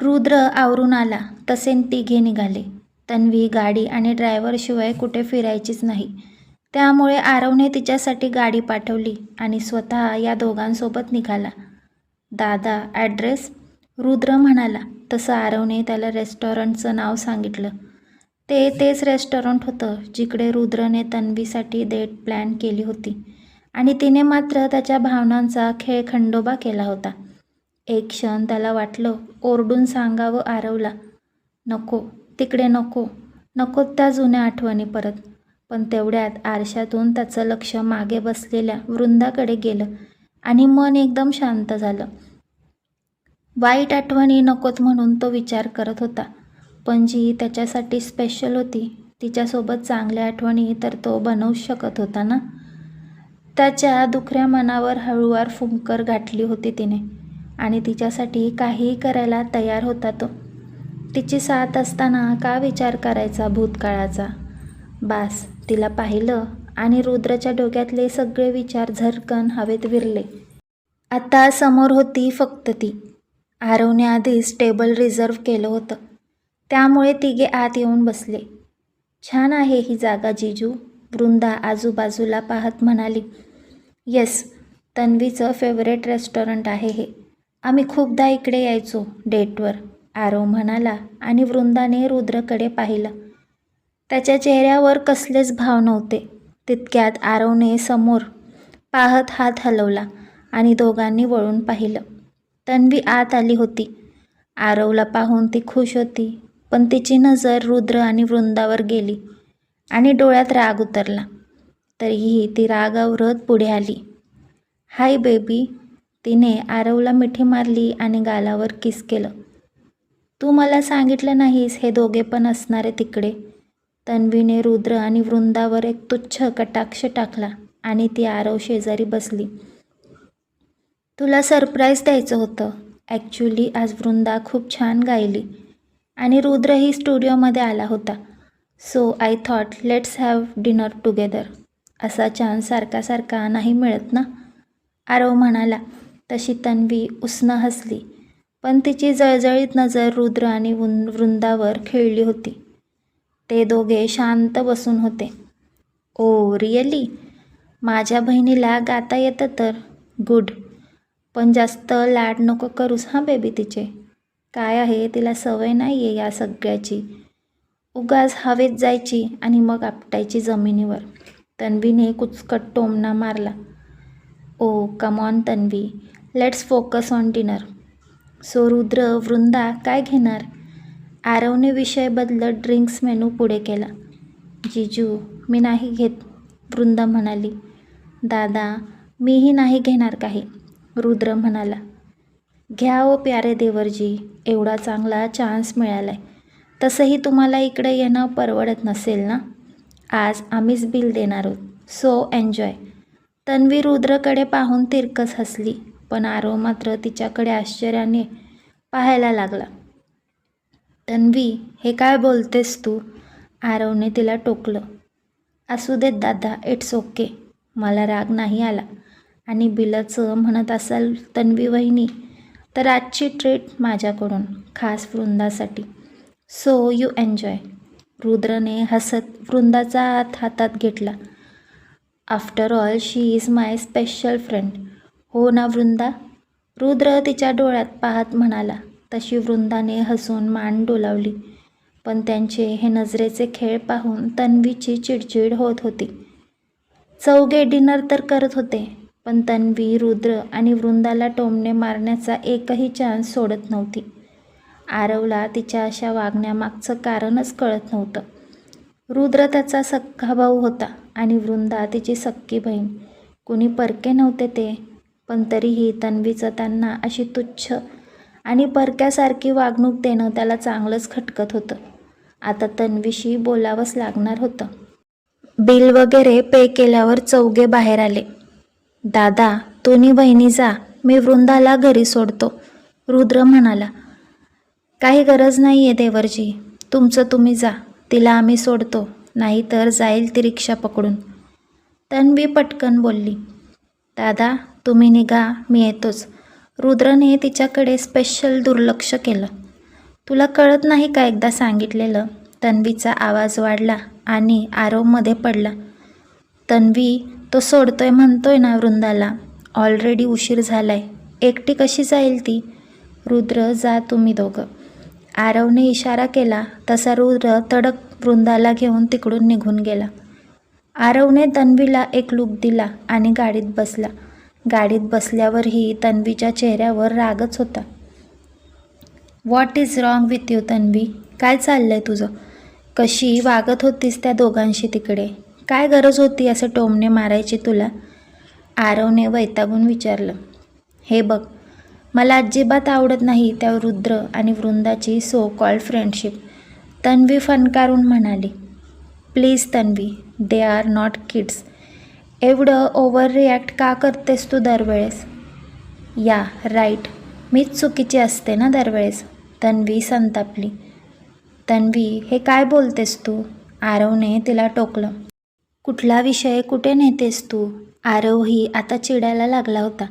रुद्र आवरून आला. तसे तिघे निघाले. तन्वी गाडी आणि ड्रायव्हरशिवाय कुठे फिरायचीच नाही. त्यामुळे आरवने तिच्यासाठी गाडी पाठवली आणि स्वतः या दोघांसोबत निघाला. दादा ॲड्रेस? रुद्र म्हणाला. तसं आरवने त्याला रेस्टॉरंटचं नाव सांगितलं. ते तेच रेस्टॉरंट होतं जिकडे रुद्रने तन्वीसाठी डेट प्लॅन केली होती. आणि तिने मात्र त्याच्या भावनांचा खेळ खंडोबा केला होता. एक क्षण त्याला वाटलं ओरडून सांगावं आरवला. नको तिकडे नको नको त्या जुन्या आठवणी परत. पण तेवढ्यात आरशातून त्याचं लक्ष मागे बसलेल्या वृंदाकडे गेलं आणि मन एकदम शांत झालं. वाईट आठवणी नकोत म्हणून तो विचार करत होता पण जी त्याच्यासाठी स्पेशल होती तिच्यासोबत चांगल्या आठवणी तर तो बनवूच शकत होता ना? त्याच्या दुखऱ्या मनावर हळूवार फुंकर गाठली होती तिने. आणि तिच्यासाठी काहीही करायला तयार होता तो. तिची साथ असताना का विचार करायचा भूतकाळाचा? बास तिला पाहिलं आणि रुद्रच्या डोक्यातले सगळे विचार झरकन हवेत विरले. आता समोर होती फक्त ती. आरवण्याआधीच टेबल रिझर्व केलं होतं. त्यामुळे तिघे आत येऊन बसले. छान आहे ही जागा जिजू वृंदा आजूबाजूला पाहत म्हणाली. येस तन्वीचं फेवरेट रेस्टॉरंट आहे हे. आम्ही खूपदा इकडे यायचो डेटवर. आरव म्हणाला आणि वृंदाने रुद्रकडे पाहिलं. त्याच्या चेहऱ्यावर कसलेच भाव नव्हते. तितक्यात आरवने समोर पाहत हात हलवला आणि दोघांनी वळून पाहिलं. तन्वी आत आली होती. आरवला पाहून ती खुश होती पण तिची नजर रुद्र आणि वृंदावर गेली आणि डोळ्यात राग उतरला. तरीही ती रागावरत पुढे आली. हाय बेबी तिने आरवला मिठी मारली आणि गालावर किस केलं. तू मला सांगितलं नाहीस हे दोघे पण असणारे तिकडे. तन्वीने रुद्र आणि वृंदावर एक तुच्छ कटाक्ष टाकला आणि ती आरव शेजारी बसली. तुला सरप्राईज द्यायचं होतं. ॲक्च्युली आज वृंदा खूप छान गायली आणि रुद्रही स्टुडिओमध्ये आला होता. So I thought let's have dinner together. असा चान्स सारखा सारखा नाही मिळत ना? आरव म्हणाला. तशी तन्वी उसनं हसली. पण तिची जळजळीत नजर रुद्र आणि वृंदावर खेळली होती. ते दोघे शांत बसून होते. ओ रिअली माझ्या बहिणीला गाता येतं तर? गुड. पण जास्त लाड नको करूस हां बेबी तिचे? काय आहे? तिला सवय नाही आहे या सगळ्याची. उगाच हवेत जायची आणि मग आपटायची जमिनीवर. तन्वीने कुचकट टोमणा मारला. ओ come on Tanvi. Let's focus on dinner so Rudra Vrinda काय घेणार? आरवने विषय बदलत ड्रिंक्स मेनू पुढे केला. जिजू मी नाही घेत वृंदा म्हणाली. दादा मीही नाही घेणार काही रुद्र म्हणाला. घ्या ओ प्यारे देवरजी एवढा चांगला चान्स मिळाला आहे तसंही तुम्हाला इकडे येणं परवडत नसेल ना? आज आम्हीच बिल देणार आहोत. सो एन्जॉय तन्वी रुद्रकडे पाहून तिरकस हसली. पण आरव मात्र तिच्याकडे आश्चर्याने पाहायला लागला. तन्वी हे काय बोलतेस तू? आरवने तिला टोकलं. असू देत दादा इट्स ओके. मला राग नाही आला. आणि बिलाचं म्हणत असाल तन्वी वहिनी तर आजची ट्रीट माझ्याकडून खास वृंदासाठी. So you enjoy. रुद्रने हसत वृंदाचा हात हातात घेतला. After all she is my special friend. हो ना वृंदा. रुद्र तिच्या डोळ्यात पाहत म्हणाला तशी वृंदाने हसून मान डोलावली. पण त्यांचे हे नजरेचे खेळ पाहून तन्वीची चिडचिड होत होती. चौघे डिनर तर करत होते पण तन्वी रुद्र आणि वृंदाला टोमणे मारण्याचा एकही चान्स सोडत नव्हती. आरवला तिच्या अशा वागण्यामागचं कारणच कळत नव्हतं. रुद्र त्याचा सख्खा भाऊ होता आणि वृंदा तिची सक्की बहीण. कुणी परके नव्हते ते पण तरीही तन्वीचं त्यांना अशी तुच्छ आणि परक्यासारखी वागणूक देणं त्याला चांगलंच खटकत होतं. आता तन्वीशी बोलावंच लागणार होतं. बिल वगैरे पे केल्यावर चौघे बाहेर आले. दादा तुम्ही बहिणी जा मी वृंदाला घरी सोडतो रुद्र म्हणाला. काही गरज नाही आहे देवरजी तुमचं तुम्ही जा तिला आम्ही सोडतो नाहीतर जाईल ती रिक्षा पकडून. तन्वी पटकन बोलली. दादा तुम्ही निघा मी येतोच. रुद्रने तिच्याकडे स्पेशल दुर्लक्ष केलं. तुला कळत नाही का एकदा सांगितलेलं? तन्वीचा आवाज वाढला आणि आरवमध्ये पडला. तन्वी तो सोडतोय म्हणतोय ना वृंदाला. ऑलरेडी उशीर झालाय. एकटी कशी जाईल ती? रुद्र जा तुम्ही दोघं. आरवने इशारा केला तसा रुद्र तडक वृंदाला घेऊन तिकडून निघून गेला. आरवने तन्वीला एक लूक दिला आणि गाडीत बसला. गाडीत बसल्यावरही तन्वीच्या चेहऱ्यावर रागच होता. What is wrong with you Tanvi? काय चाललंय तुझं? कशी वागत होतीस त्या दोघांशी तिकडे? काय गरज होती असं टोमणे मारायची तुला? आरवने वैतागून विचारलं. हे बघ मला अजिबात आवडत नाही त्या रुद्र आणि वृंदाची सो कॉल फ्रेंडशिप तन्वी फनकारून म्हणाली. Please Tanvi they are not kids एवढं ओव्हर रिॲक्ट का करतेस तू दरवेळेस? या राईट मीच चुकीची असते ना दरवेळेस? तन्वी संतापली. तन्वी हे काय बोलतेस तू? आरवने तिला टोकलं. कुठला विषय कुठे नेतेस तू? आरवही आता चिडायला लागला होता.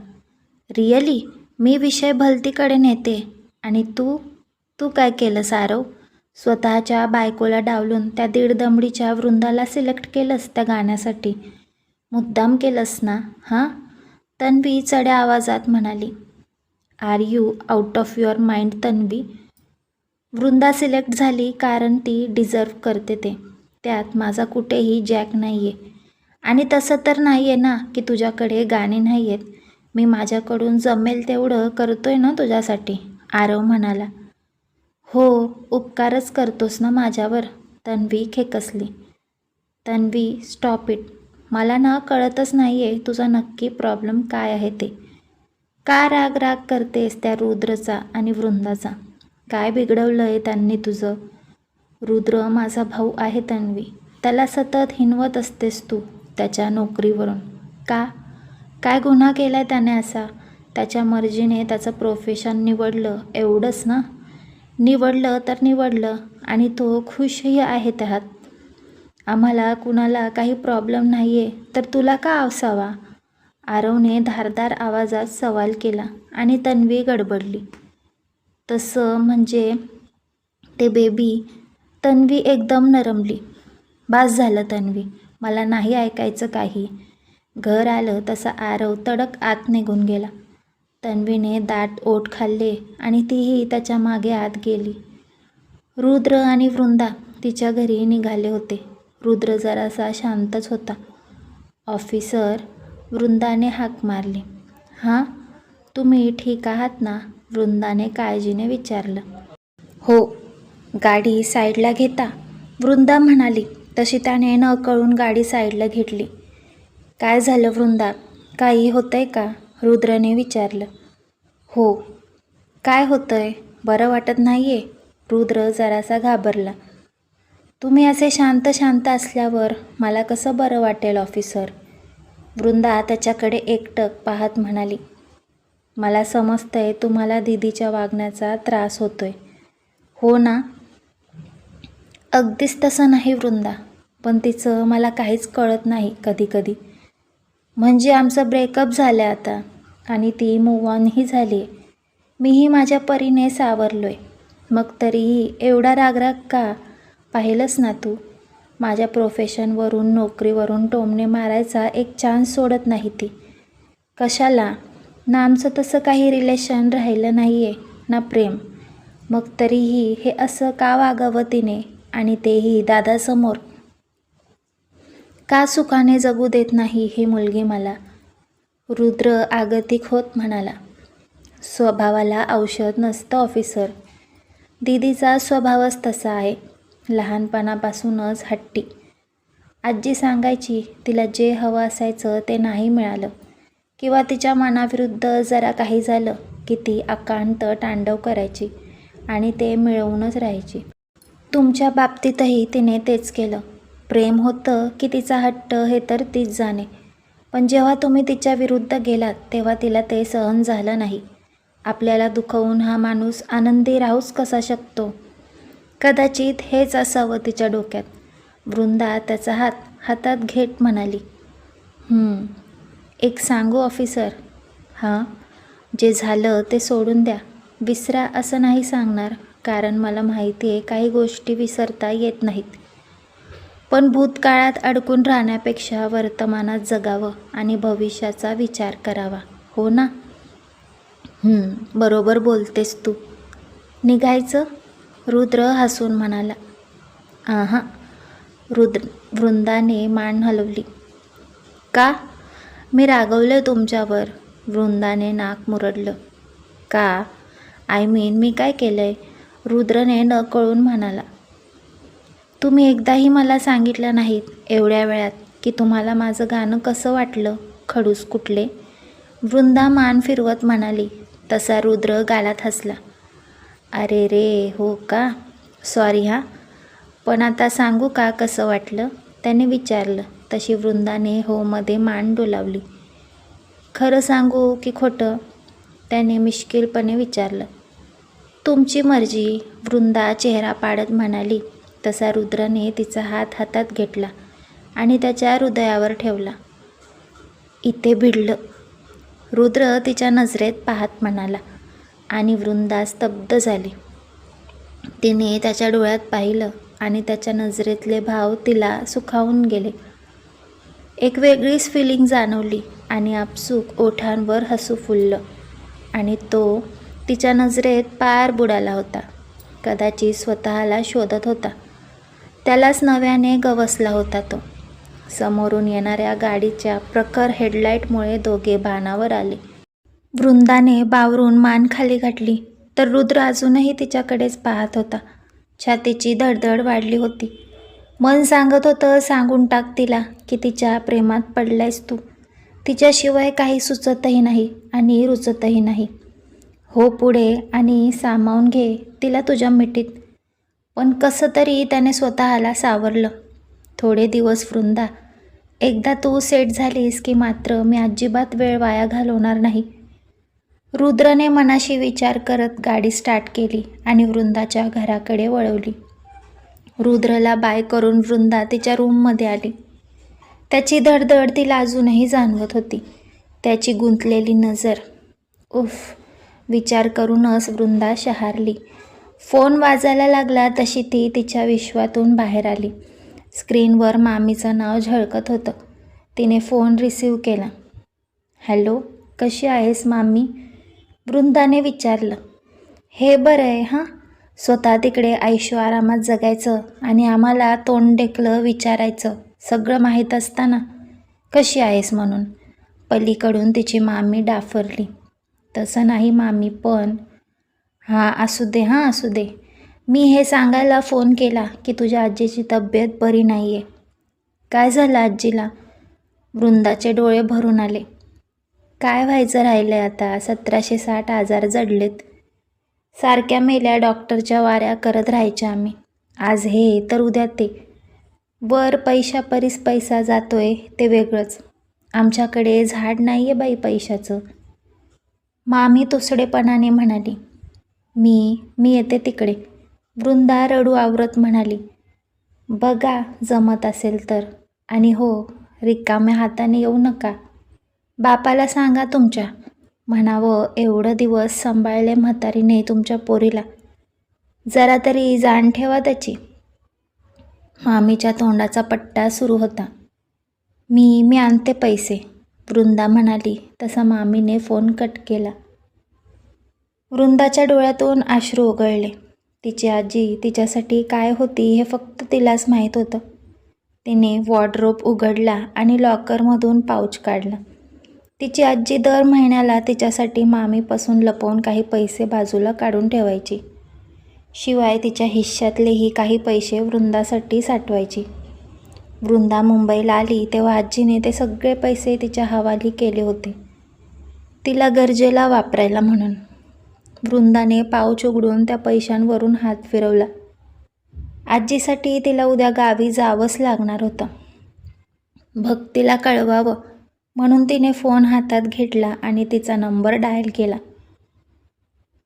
रिअली मी विषय भलतीकडे नेते. आणि तू? तू काय केलंस आरव? स्वतःच्या बायकोला डावलून त्या दीड दमडीच्या वृंदाला सिलेक्ट केलंस त्या गाण्यासाठी. मुद्दाम केलंस ना हां? तन्वी चढ्या आवाजात म्हणाली. Are you out of your mind Tanvi? Vrinda select झाली कारण ती डिझर्व करते ते. त्यात माझा कुठेही जॅक नाही आहे आणि तसं तर नाही आहे ना की तुझ्याकडे गाणे नाही आहेत मी माझ्याकडून जमेल तेवढं करतोय ना तुझ्यासाठी आरव म्हणाला. हो उपकारच करतोस ना माझ्यावर तन्वी खेकसली. तन्वी स्टॉप इट मला ना कळतच नाही आहे तुझा नक्की प्रॉब्लेम काय आहे ते. का राग राग करतेस त्या रुद्रचा आणि वृंदाचा? काय बिघडवलं आहे त्यांनी तुझं? रुद्र माझा भाऊ आहे तन्वी. त्याला सतत हिनवत असतेस तू त्याच्या नोकरीवरून. का? काय गुन्हा केला आहे त्याने असा? त्याच्या मर्जीने त्याचं प्रोफेशन निवडलं. एवढंच ना? निवडलं तर निवडलं आणि तो खुशही आहे त्यात. आम्हाला कुणाला काही प्रॉब्लेम नाही आहे तर तुला का असावा आरवने धारदार आवाजात सवाल केला आणि तन्वी गडबडली. तसं म्हणजे ते बेबी तन्वी एकदम नरमली. बास झालं तन्वी मला नाही ऐकायचं काही. घर आलं तसा आरव तडक आत निघून गेला. तन्वीने दाट ओठ खाल्ले आणि तीही त्याच्यामागे आत गेली. रुद्र आणि वृंदा तिच्या घरी निघाले होते. रुद्र जरासा शांतच होता. ऑफिसर वृंदाने हाक मारली. हां तुम्ही ठीक आहात ना? वृंदाने काळजीने विचारलं. हो गाडी साईडला घेता. वृंदा म्हणाली. तशी त्याने न कळून गाडी साईडला घेतली. काय झालं वृंदा? काही होतंय का? रुद्रने विचारलं. हो. काय होतंय? बरं वाटत नाही आहे रुद्र जरासा घाबरला. तुम्ही असे शांत शांत असल्यावर मला कसं बरं वाटेल ऑफिसर वृंदा त्याच्याकडे एकटक पाहत म्हणाली. मला समजतंय तुम्हाला दिदीच्या वागण्याचा त्रास होतोय. हो ना? अगदीच तसं नाही वृंदा. पण तिचं मला काहीच कळत नाही कधीकधी. म्हणजे आमचं ब्रेकअप झालं आता आणि ती मूव ऑनही झाली आहे मीही माझ्या परीने सावरलो आहे मग तरीही एवढा रागराग का? पाहिलंस ना तू. माझ्या प्रोफेशनवरून नोकरीवरून टोमणे मारायचा एक चान्स सोडत नाही ती. कशाला? ना आमचं तसं काही रिलेशन राहिलं नाही आहे ना प्रेम. मग तरीही हे असं का वागावं तिने आणि तेही दादासमोर? का सुखाने जगू देत नाही ही मुलगी मला? रुद्र आगतिक होत म्हणाला. स्वभावाला औषध नसतं ऑफिसर दीदीचा स्वभावच तसा आहे. लहानपणापासूनच हट्टी. आजी सांगायची तिला जे हवं असायचं ते नाही मिळालं. किंवा तिच्या मनाविरुद्ध जरा काही झालं की ती अकांत तांडव करायची आणि ते मिळवूनच राहायची. तुमच्या बाबतीतही तिने तेच केलं. प्रेम होतं की तिचा हट्ट हे तर तीच जाणे. पण जेव्हा तुम्ही तिच्या विरुद्ध गेलात तेव्हा तिला ते सहन झालं नाही. आपल्याला दुखवून हा माणूस आनंदी राहूच कसा शकतो? कदाचित हेच असावं तिच्या डोक्यात. वृंदा त्याचा हात हातात घेत म्हणाली एक सांगू ऑफिसर हां जे झालं ते सोडून द्या. विसरा असं नाही सांगणार कारण मला माहिती आहे काही गोष्टी विसरता येत नाहीत. पण भूतकाळात अडकून राहण्यापेक्षा वर्तमानात जगावं आणि भविष्याचा विचार करावा हो ना? बरोबर बोलतेस तू. निघायचं? रुद्र हसून म्हणाला आहा रुद्र वृंदाने मान हलवली. का? मी रागवलं तुमच्यावर. वृंदाने नाक मुरडलं. का? आय मीन मी काय केलंय? रुद्रने न कळून म्हणाला तुम्ही एकदाही मला सांगितलं नाहीत एवढ्या वेळात की तुम्हाला माझं गाणं कसं वाटलं? खडूस कुठले? वृंदा मान फिरवत म्हणाली. तसा रुद्र गालात हसला. अरे रे हो का? सॉरी हा. पण आता सांगू का कसं वाटलं? त्याने विचारलं. तशी वृंदाने हो मध्ये मान डोलावली. खरं सांगू की खोटं? त्याने मिश्किलपणे विचारलं. तुमची मर्जी वृंदा चेहरा पाडत म्हणाली. तसा रुद्रने तिचा हात हातात घेतला आणि त्याच्या हृदयावर ठेवला. इथे भिडलं. रुद्र तिच्या नजरेत पाहत म्हणाला आणि वृंदा स्तब्ध झाली. तिने त्याच्या डोळ्यात पाहिलं आणि त्याच्या नजरेतले भाव तिला सुखावून गेले. एक वेगळीच फिलिंग जाणवली आणि आपसूक ओठांवर हसू फुललं आणि तो तिच्या नजरेत पार बुडाला होता. कदाचित स्वतःला शोधत होता. त्यालाच नव्याने गवसला होता तो. समोरून येणाऱ्या गाडीच्या प्रखर हेडलाईटमुळे दोघे भानावर आले. वृंदाने बावरून मान खाली घातली तर रुद्र अजूनही तिच्याकडेच पाहत होता. छातीची धडधड वाढली होती. मन सांगत होतं सांगून टाक तिला की तिच्या प्रेमात पडलायस तू. तिच्याशिवाय काही सुचतही नाही आणि रुचतही नाही. हो पुढे आणि सामावून घे तिला तुझ्या मिठीत. पण कसं तरी त्याने स्वतःला सावरलं. थोडे दिवस वृंदा एकदा तू सेट झालीस की मात्र मी अजिबात वेळ वाया घालवणार नाही. रुद्रने मनाशी विचार करत गाडी स्टार्ट केली आणि वृंदाच्या घराकडे वळवली. रुद्रला बाय करून वृंदा तिच्या रूममध्ये आली. त्याची धडधड तिला अजूनही जाणवत होती. त्याची गुंतलेली नजर. उफ विचार करूनच वृंदा शहारली. फोन वाजायला लागला तशी ती तिच्या विश्वातून बाहेर आली. स्क्रीनवर मामीचं नाव झळकत होतं. तिने फोन रिसीव केला. हॅलो कशी आहेस मामी? वृंदाने विचारलं हे बरं आहे हां? स्वतः तिकडे आयुष्य आरामात जगायचं आणि आम्हाला तोंड डेकलं विचारायचं सगळं माहीत असताना? कशी आहेस म्हणून? पलीकडून तिची मामी डाफरली. तसं नाही मामी पण हां असू दे हां असू दे. मी हे सांगायला फोन केला की तुझ्या आजीची तब्येत बरी नाही आहे काय झालं आजीला? वृंदाचे डोळे भरून आले. काय व्हायचं राहिलं आहे आता? सतराशे साठ आजार जडलेत. सारख्या मेल्या डॉक्टरच्या वाऱ्या करत राहायच्या आम्ही. आज हे तर उद्या ते. वर पैशा परीस पैसा जातोय ते वेगळंच. आमच्याकडे झाड नाही आहे बाई पैशाचं. मामी तुसडेपणाने म्हणाली मी मी येते तिकडे. वृंदा रडू आवरत म्हणाली बघा जमत असेल तर. आणि हो रिकाम्या हाताने येऊ नका. बापाला सांगा तुमच्या. म्हणावं एवढं दिवस सांभाळले म्हातारीने तुमच्या पोरीला. जरा तरी जाण ठेवा त्याची. मामीच्या तोंडाचा पट्टा सुरू होता. मी मी आणते पैसे वृंदा म्हणाली. तसा मामीने फोन कट केला. वृंदाच्या डोळ्यातून अश्रू ओघळले. तिची आजी तिच्यासाठी काय होती हे फक्त तिलाच माहीत होतं. तिने वॉर्डरोब उघडला आणि लॉकरमधून पाऊच काढला. तिची आजी दर महिन्याला तिच्यासाठी मामीपासून लपवून काही पैसे बाजूला काढून ठेवायची. शिवाय तिच्या हिश्श्यातलेही काही पैसे वृंदासाठी साठवायची. वृंदा मुंबईला आली तेव्हा आजीने ते सगळे पैसे तिच्या हवाली केले होते. तिला गरजेला वापरायला म्हणून. वृंदाने पाऊच उघडून त्या पैशांवरून हात फिरवला. आजीसाठी तिला उद्या गावी जावंच लागणार होतं. भक्तीला कळवावं. म्हणून तिने फोन हातात घेतला आणि तिचा नंबर डायल केला.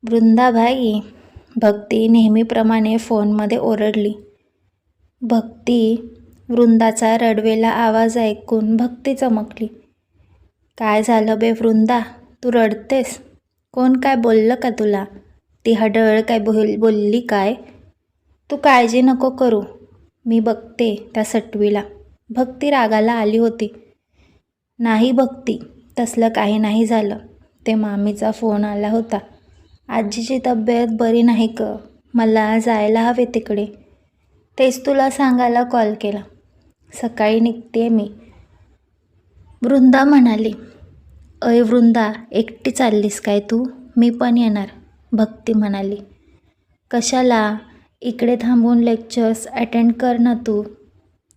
वृंदाभाई भक्ती नेहमीप्रमाणे फोनमध्ये ओरडली. भक्ती वृंदाचा रडवेला आवाज ऐकून भक्ती चमकली. काय झालं बे वृंदा? तू रडतेस? कोण काय बोललं का तुला? ती हडळ काय बोल बोलली काय? तू काळजी नको करू. मी बघते त्या सटवीला. भक्ती रागाला आली होती. नाही भक्ती तसलं काही नाही झालं. ते मामीचा फोन आला होता. आजीची तब्येत बरी नाही क मला जायला हवे तिकडे. तेच तुला सांगायला कॉल केला. सकाळी निघते मी. वृंदा म्हणाली अय वृंदा एकटी चाललीस काय तू? मी पण येणार. भक्ती म्हणाली कशाला? इकडे थांबून लेक्चर्स अटेंड कर ना तू.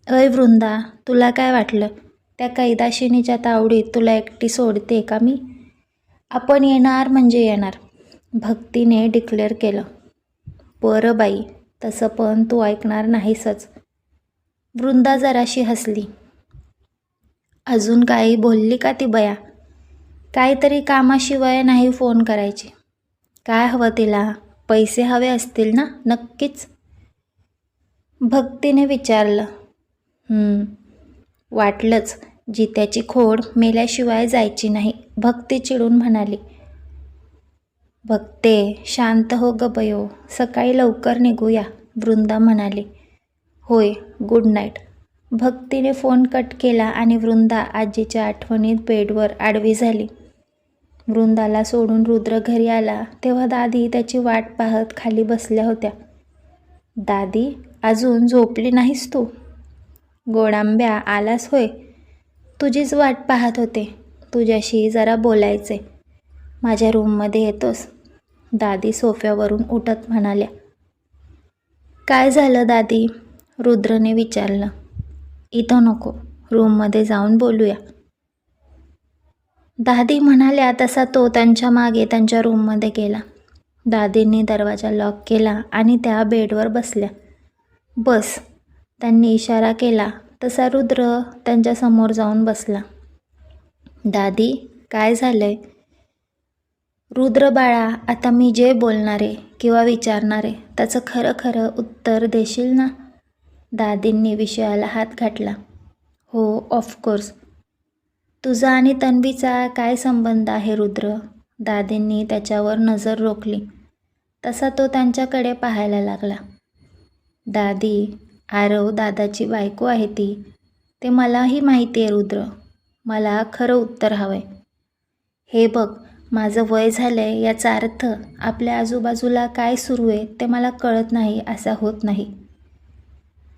अय वृंदा तुला काय वाटलं? त्या कैदाशिनीच्या तावडीत तुला एकटी सोडते का मी? आपण येणार म्हणजे येणार. भक्तीने डिक्लेअर केलं. बरं बाई तसं पण तू ऐकणार नाहीसच. वृंदा जराशी हसली. अजून काही बोलली का ती बया? काहीतरी कामाशिवाय नाही फोन करायची. काय हवं तिला? पैसे हवे असतील ना नक्कीच? भक्तीने विचारलं. वाटलंच जित्याची खोड मेल्याशिवाय जायची नाही. भक्ती चिडून म्हणाली भक्ते शांत हो ग सकाळी लवकर निघूया. वृंदा म्हणाली होय गुड नाईट भक्तीने फोन कट केला आणि वृंदा आजीच्या आठवणीत बेडवर आडवी झाली. वृंदाला सोडून रुद्र घरी आला तेव्हा दादी त्याची वाट पाहत खाली बसल्या होत्या. दादी अजून झोपली नाहीस तू? गोडांब्या आलास होय? तुझीच वाट पाहत होते. तुझ्याशी जरा बोलायचे. माझ्या रूममध्ये येतोस. दादी सोफ्यावरून उठत म्हणाल्या. काय झालं दादी? रुद्रने विचारलं. इथं नको. रूममध्ये जाऊन बोलूया. दादी म्हणाल्या तसा तो त्यांच्या मागे त्यांच्या रूममध्ये गेला. दादींनी दरवाजा लॉक केला आणि त्या बेडवर बसल्या. बस. त्यांनी इशारा केला. तसा रुद्र त्यांच्यासमोर जाऊन बसला. दादी काय झालंय? रुद्र बाळा आता मी जे बोलणारे किंवा विचारणारे त्याचं खरं खरं उत्तर देशील ना? दादींनी विषयाला हात घातला. हो ऑफकोर्स तुझा आणि तन्वीचा काय संबंध आहे रुद्र? दादींनी त्याच्यावर नजर रोखली. तसा तो त्यांच्याकडे पाहायला लागला. दादी आरव दादाची बायको आहे ती. ते मलाही माहिती आहे रुद्र. मला खरं उत्तर हवंय. हे बघ माझं वय झालं आहे याचा अर्थ आपल्या आजूबाजूला काय सुरू आहे ते मला कळत नाही असा होत नाही.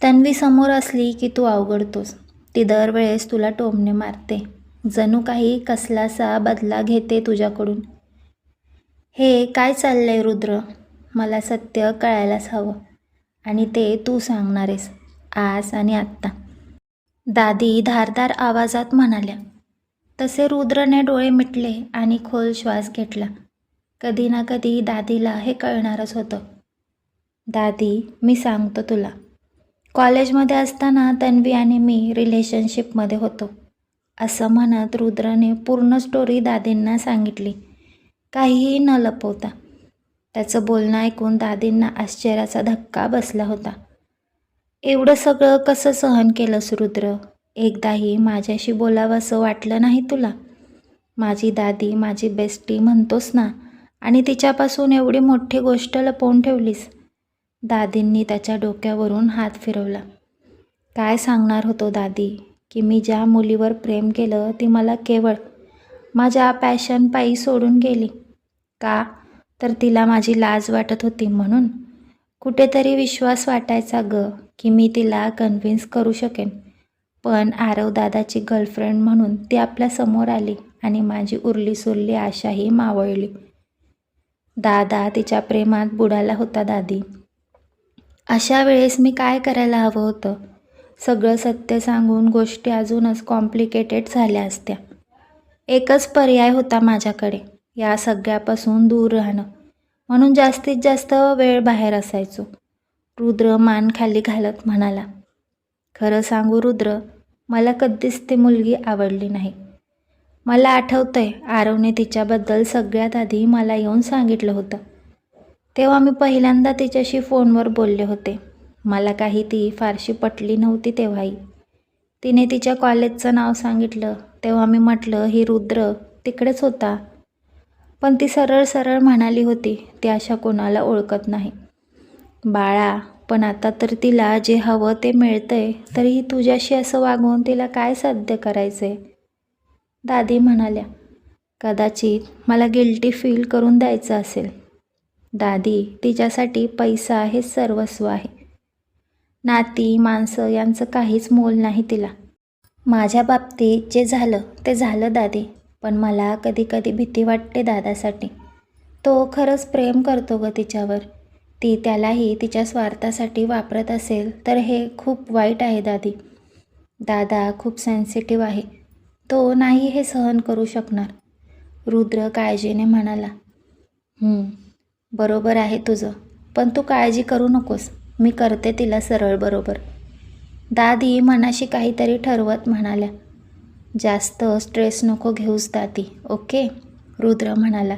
तन्वी समोर असली की तू अवघडतोस. ती दरवेळेस तुला टोमणे मारते. जणू काही कसलासा बदला घेते तुझ्याकडून. हे काय चाललंय रुद्र? मला सत्य कळायलाच हवं. आणि ते तू सांगणारेस आज आणि आत्ता. दादी धारदार आवाजात म्हणाल्या तसे रुद्रने डोळे मिटले आणि खोल श्वास घेतला. कधी ना कधी दादीला हे कळणारच होतं. दादी मी सांगतो तुला. कॉलेजमध्ये असताना तन्वी आणि मी रिलेशनशिपमध्ये होतो. असं म्हणत रुद्रने पूर्ण स्टोरी दादींना सांगितली. काहीही न लपवता. त्याचं बोलणं ऐकून दादींना आश्चर्याचा धक्का बसला होता. एवढं सगळं कसं सहन केलंस रुद्र एकदाही माझ्याशी बोलावं असं वाटलं नाही तुला? माझी दादी माझी बेस्टी म्हणतोस ना? आणि तिच्यापासून एवढी मोठी गोष्ट लपवून ठेवलीस? दादींनी त्याच्या डोक्यावरून हात फिरवला. काय सांगणार होतो दादी? की मी ज्या मुलीवर प्रेम केलं ती मला केवळ माझ्या पॅशनपायी सोडून गेली. का? तर तिला माझी लाज वाटत होती म्हणून. कुठेतरी विश्वास वाटायचा ग की मी तिला कन्व्हिन्स करू शकेन. पण आरव दादाची गर्लफ्रेंड म्हणून ती आपल्यासमोर आली आणि माझी उरली सुरली आशाही मावळली. दादा तिच्या प्रेमात बुडाला होता दादी. अशा वेळेस मी काय करायला हवं होतं? सगळं सत्य सांगून गोष्टी अजूनच कॉम्प्लिकेटेड झाल्या असत्या. एकच पर्याय होता माझ्याकडे. या सगळ्यापासून दूर राहणं. म्हणून जास्तीत जास्त वेळ बाहेर असायचो. रुद्र मान खाली घालत म्हणाला खरं सांगू रुद्र मला कधीच ती मुलगी आवडली नाही. मला आठवतंय आरवने तिच्याबद्दल सगळ्यात आधी मला येऊन सांगितलं होतं. तेव्हा मी पहिल्यांदा तिच्याशी फोनवर बोलले होते. मला काही ती फारशी पटली नव्हती तेव्हाही. तिने तिच्या कॉलेजचं नाव सांगितलं. तेव्हा मी म्हटलं ही रुद्र तिकडेच होता. पण ती सरळ सरळ म्हणाली होती ती अशा कोणाला ओळखत नाही. बाळा पण आता तर तिला जे हवं ते मिळतंय तरीही तुझ्याशी असं वागवून तिला काय साध्य करायचंय? दादी म्हणाल्या कदाचित मला गिल्टी फील करून द्यायचं असेल. दादी तिच्यासाठी पैसा हे सर्वस्व आहे. नाती माणसं यांचं काहीच मोल नाही तिला. माझ्या बाबतीत जे झालं ते झालं दादी. पण मला कधी कधी भीती वाटते दादासाठी. तो खरंच प्रेम करतो ग तिच्यावर. ती त्यालाही तिच्या स्वार्थासाठी वापरत असेल तर हे खूप वाईट आहे दादी. दादा खूप सेन्सिटिव्ह आहे. तो नाही हे सहन करू शकणार. रुद्र काळजीने म्हणाला बरोबर आहे तुझं पण तू काळजी करू नकोस. मी करते तिला सरळ बरोबर. दादी मनाशी काहीतरी ठरवत म्हणाल्या जास्त स्ट्रेस नको घेऊस दादी ओके रुद्र म्हणाला.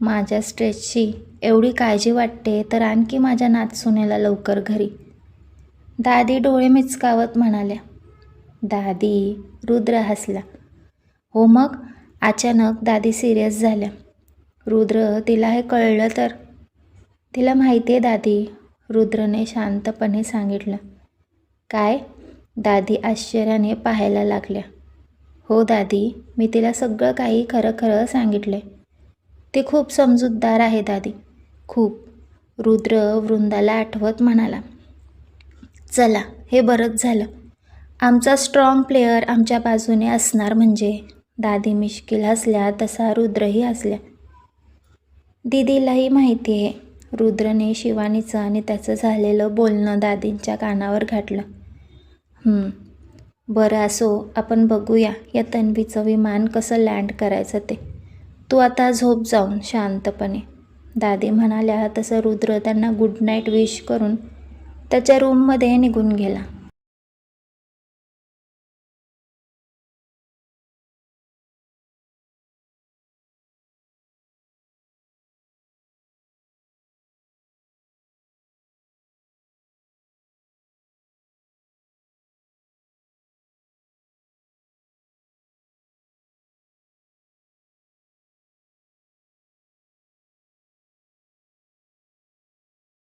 माझ्या स्ट्रेसची एवढी काळजी वाटते तर आणखी माझ्या नातसुनेला लवकर घरी. दादी डोळे मिचकावत म्हणाल्या. दादी रुद्र हसला. हो मग? अचानक दादी सिरियस झाल्या. रुद्र तिला हे कळलं तर? तिला माहिती आहे दादी रुद्रने शांतपणे सांगितलं. काय? दादी आश्चर्याने पाहायला लागल्या. हो दादी मी तिला सगळं काही खरं खरं सांगितले ती खूप समजूतदार आहे दादी. खूप. रुद्र वृंदाला आठवत म्हणाला चला हे बरंच झालं. आमचा स्ट्रॉंग प्लेयर आमच्या बाजूने असणार म्हणजे. दादी मिश्किल हसल्या तसा रुद्रही हसल्या. दीदीलाही माहिती आहे. रुद्रने शिवानीचं आणि त्याचं झालेलं बोलणं दादींच्या कानावर घातलं. बरं असो आपण बघूया या तन्वीचं विमान कसं लँड करायचं ते. तू आता झोप जाऊन शांतपणे. दादी म्हणाल्या तसं रुद्र त्यांना गुड नाईट विश करून त्याच्या रूममध्ये निघून गेला.